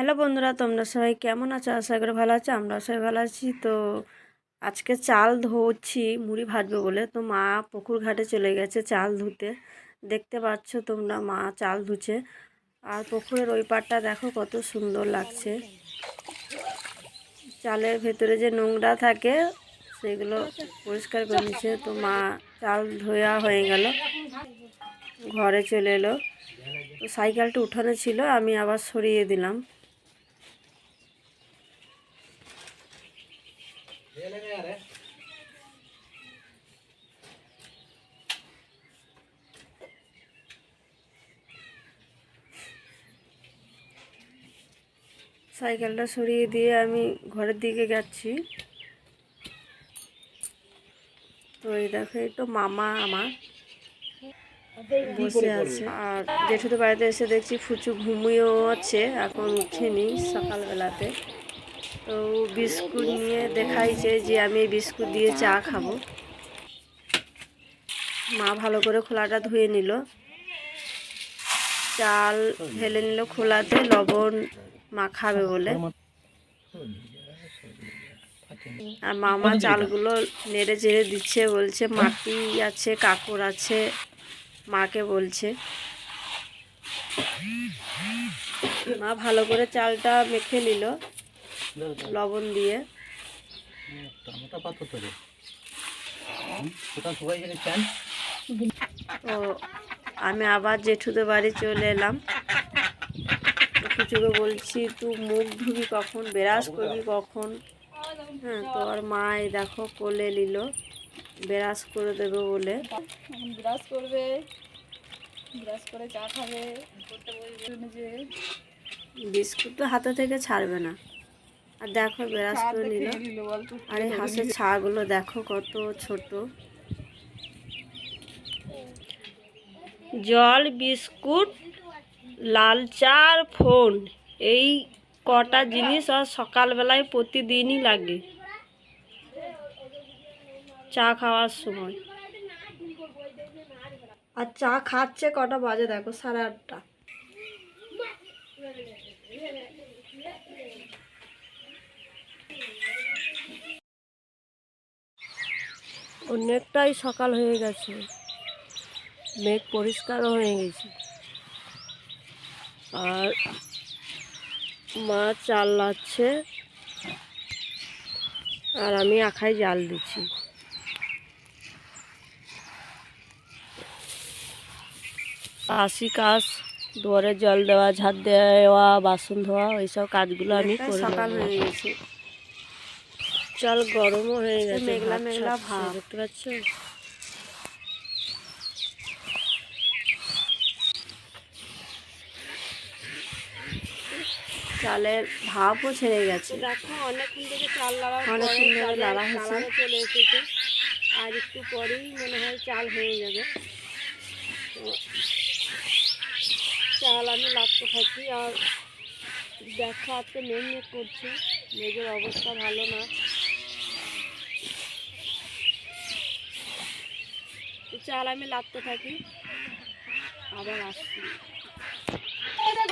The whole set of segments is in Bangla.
হ্যালো বন্ধুরা, তোমরা সবাই কেমন আছো? আশা করি ভালো আছো আমরা সবাই ভালো আছি। তো আজকে চাল ধুচ্ছি মুড়ি ভাজবে বলে। তো মা পুকুর ঘাটে চলে গেছে চাল ধুতে। দেখতে পাচ্ছ তোমরা, মা চাল ধুচ্ছে। আর পুকুরের ওই পাড়টা দেখো কত সুন্দর লাগছে। চালের ভেতরে যে নোংরা থাকে, সেগুলো পরিষ্কার করে নিচ্ছে। তো মা চাল ধোয়া হয়ে গেল। ঘরে চলে এলো। তো সাইকেলটা উঠানো ছিল, আমি আবার সরিয়ে দিলাম। সাইকেলটা সরিয়ে দিয়ে আমি ঘরের দিকে যাচ্ছি। তো এই দেখো, এই তো মামা আমার বসে আছে। আর জেঠুদের বাড়িতে এসে দেখছি ফুচু ঘুমিয়েও আছে, এখন উঠেনি সকালবেলাতে। তো বিস্কুট নিয়ে দেখাইছে যে আমি এই বিস্কুট দিয়ে চা খাব। মা ভালো করে খোলাটা ধুয়ে নিল। চাল ঢেলে নিল খোলাতে, লবণ মাখাবে বলে। আর মামা চালগুলো নেড়ে চেড়ে দিচ্ছে বলছে মাটি আছে? কাকড় আছে? মাকে বলছে। মা ভালো করে চালটা মেখে নিল লবণ দিয়ে। তো আমি আবার জেঠুদের বাড়ি চলে এলাম। কিছুকে বলছি তুই মুখ ধুবি কখন বেরাস করবি কখন? হ্যাঁ তো আর মা এই দেখো কোলে নিল বেরাস করে দেবে বলে। এখন ব্রাশ করবে ব্রাশ করে চা খাবে যে বিস্কুট তো হাতে থেকে ছাড়বে না। আর দেখো বেরাস করে নিল। আর এই হাঁসের ছাগুলো দেখো কত ছোট। জল বিস্কুট লাল চা আর ফোন। এই কটা জিনিস আর সকালবেলায় প্রতিদিনই লাগে। চা খাওয়ার সময়। আর চা খাচ্ছে কটা বাজে দেখো, সাড়ে আটটা। অনেকটাই সকাল হয়ে গেছে। মেঘ পরিষ্কারও হয়ে গেছে। আর মা চাল লাচ্ছে আর আমি আখায় জাল দিচ্ছি। আশি কাজ দুয়ারে জল দেওয়া ঝাড় দেওয়া বাসন ধোয়া ওইসব কাজগুলো আমি করে সকাল হয়ে গেছে। চাল গরমও হয়ে গেছে মেঘলা মেঘলা ভাব। দেখতে পাচ্ছ চালের ভাবও ছেড়ে গেছে। অনেকক্ষণ থেকে চাল লাগা অনেকক্ষণ ধরে লাড়া হয়েছে। চলে এসেছে। আর একটু পরেই মনে হয় চাল হয়ে যাবে। চাল আমি লাগতে থাকি আর দেখা আজকে মেঘ মেঘ করছে মেঘের অবস্থা ভালো না। চাল আমি লাগতে থাকি আবার আসছি।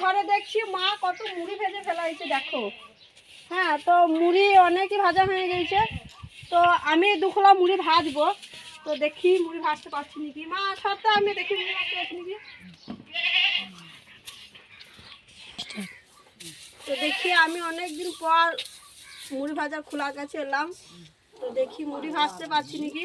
ঘরে দেখছি মা কত মুড়ি ভেজে ফেলা হয়েছে, দেখো। হ্যাঁ তো মুড়ি অনেকই ভাজা হয়ে গেছে। তো আমি দুখোলা মুড়ি ভাজবো। তো দেখি মুড়ি ভাজতে পারছি নাকি। মা সাথে আমি দেখি মুড়ি ভাজতে পারছি নাকি। তো দেখি আমি অনেক দিন পর মুড়ি ভাজার খোলার কাছে এলাম। তো দেখি মুড়ি ভাজতে পারছি নাকি।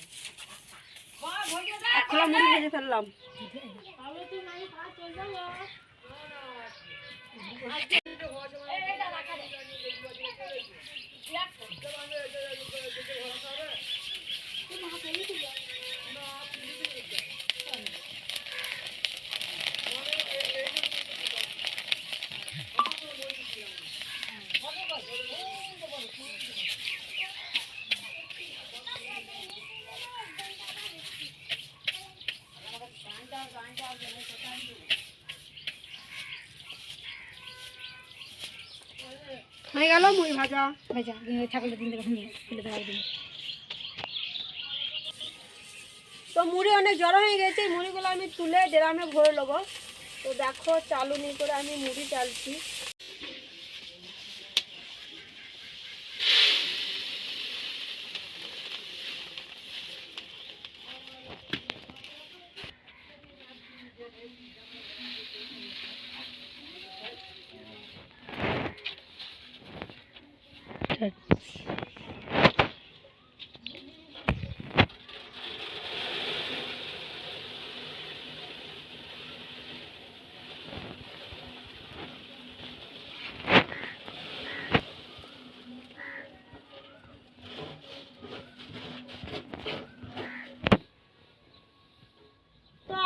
খোলা মুড়ি ভেজে ফেললাম Thank you. হয়ে গেল মুড়ি ভাজা। ভেজা ছাগলের দিন তো মুড়ি অনেক জড়ো হয়ে গেছে মুড়িগুলো আমি তুলে ড্রামে ভরে নেব। তো দেখো চালু নিয়ে করে আমি মুড়ি চালছি।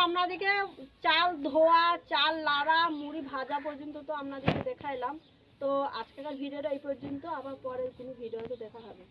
আপনাদেরকে চাল ধোয়া চাল লাড়া মুড়ি ভাজা পর্যন্ত তো আপনাদেরকে দেখাইলাম। তো আজকের ভিডিওটা এই পর্যন্ত। আবার পরের কোনো ভিডিওতে দেখা হবে।